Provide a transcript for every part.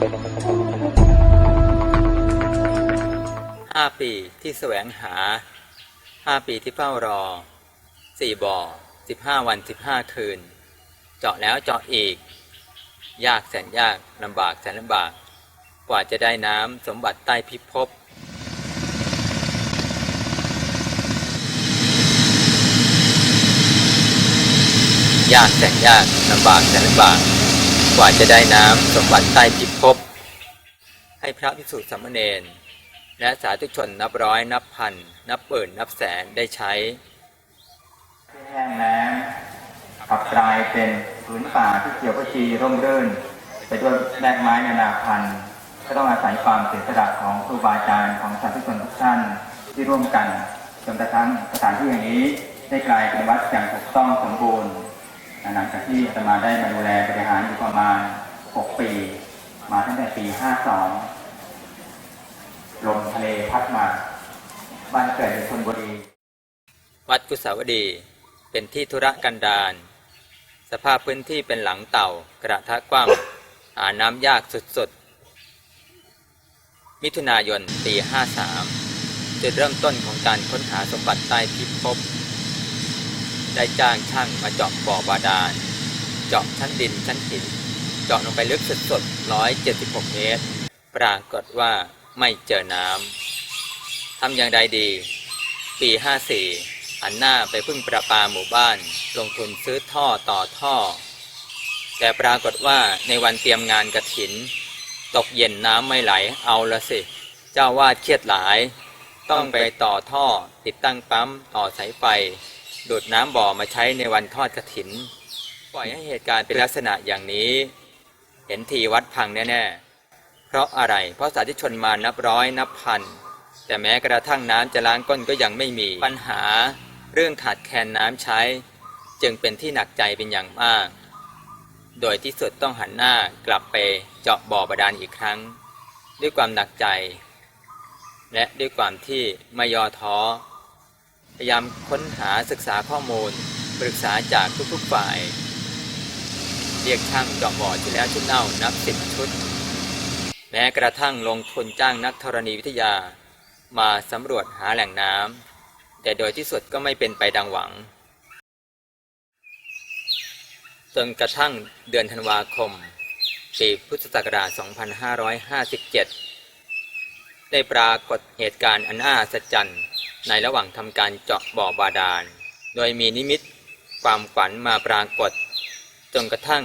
ห้าปีที่แสวงหาห้าปีที่เฝ้ารอสี่บ่อสิบห้าวันสิบห้าคืน เจาะแล้วเจาะอีก ยากแสนยากลำบากแสนลำบาก กว่าจะได้น้ำสมบัติใต้พิภพยากแสนยากลำบากแสนลำบาก ว่าจะได้น้ำสมบัติใต้พิภพให้พระภิกษุสามเณรและสาธุชนนับร้อยนับพัน นับหมื่นนับแสนได้ใช้แห้งแล้งกลับกลายเป็นพื้นป่าที่เขียวขจีร่มรื่นไปด้วยแมกไม้นานาพันธุ์ก็ต้องอาศัยความเสียสละของครูบาอาจารย์ของสาธุชนทุกท่านที่ร่วมกันจนกระทั่งสถานที่แห่งนี้ได้กลายเป็นวัดอย่างถูกต้องสมบูรณ์ หลังจากที่อาตมาได้มาดูแลบริหารอยู่ประมาณ 6 ปี มาตั้งแต่ปี 52 ลมทะเลพัดมาบ้านเกิดเป็นชนบุรี วัดกุสาวดีเป็นที่ธุระกันดารสภาพพื้นที่เป็นหลังเต่ากระทะกว้างหาน้ำยากสุดๆ มิถุนายนปี 53 จุดเริ่มต้นของการค้นหาสมบัติใต้พิภพ ได้จ้างช่างมาเจาะบ่อบาดาล เจาะชั้นดินชั้นหิน เจาะลงไปลึกสุดๆ176 เมตร ปรากฏว่าไม่เจอน้ำ ทำอย่างใดดี ปี 54หันหน้าไปพึ่งประปาหมู่บ้าน ลงทุนซื้อท่อต่อท่อ แต่ปรากฏว่าในวันเตรียมงานกระถิน ตกเย็นน้ำไม่ไหล เอาละสิ เจ้าวาดเครียดหลาย ต้องไปต่อท่อ ติดตั้งปั๊ม ต่อสายไฟ ดูดน้ำบ่อมาใช้ในวันทอดกระถิน ปล่อยให้เหตุการณ์เป็นลักษณะอย่างนี้ เห็นทีวัดพังแน่ๆ เพราะอะไร เพราะสาธุชนมานับร้อยนับพัน แต่แม้กระทั่งน้ำจะล้างก้นก็ยังไม่มี ปัญหาเรื่องขาดแคลนน้ำใช้ จึงเป็นที่หนักใจเป็นอย่างมาก โดยที่สุดต้องหันหน้ากลับไปเจาะบ่อบาดาลอีกครั้ง ด้วยความหนักใจ และด้วยความที่ไม่ย่อท้อ พยายามค้นหาศึกษาข้อมูล ปรึกษาจากทุกๆฝ่าย เรียกช่างเจาะบ่อที่แล้วชุดเน่านับสิบชุด แม้กระทั่งลงทุนจ้างนักธรณีวิทยา มาสำรวจหาแหล่งน้ำแต่โดยที่สุดก็ไม่เป็นไปดังหวัง จนกระทั่งเดือนธันวาคมปีพุทธศักราช 2557 ได้ปรากฏเหตุการณ์อันน่าอัศจรรย์ ในระหว่างทำการเจาะบ่อบาดาล โดยมีนิมิตความฝันมาปรากฏ จนกระทั่ง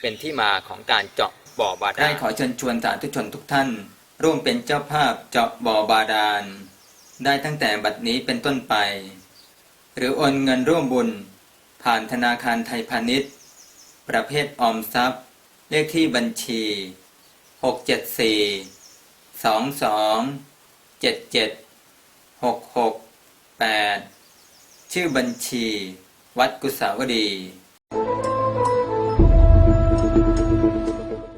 เป็นที่มาของการเจาะบ่อบาดาลได้ขอเชิญชวนสาธุชนทุกท่าน ร่วมเป็นเจ้าภาพเจาะบ่อบาดาล ได้ตั้งแต่บัดนี้เป็นต้นไป หรือโอนเงินร่วมบุญ ผ่านธนาคารไทยพาณิชย์ ประเภทออมทรัพย์ เลขที่บัญชี 674 22 77 66 8ชื่อบัญชี วัดกุสาวดี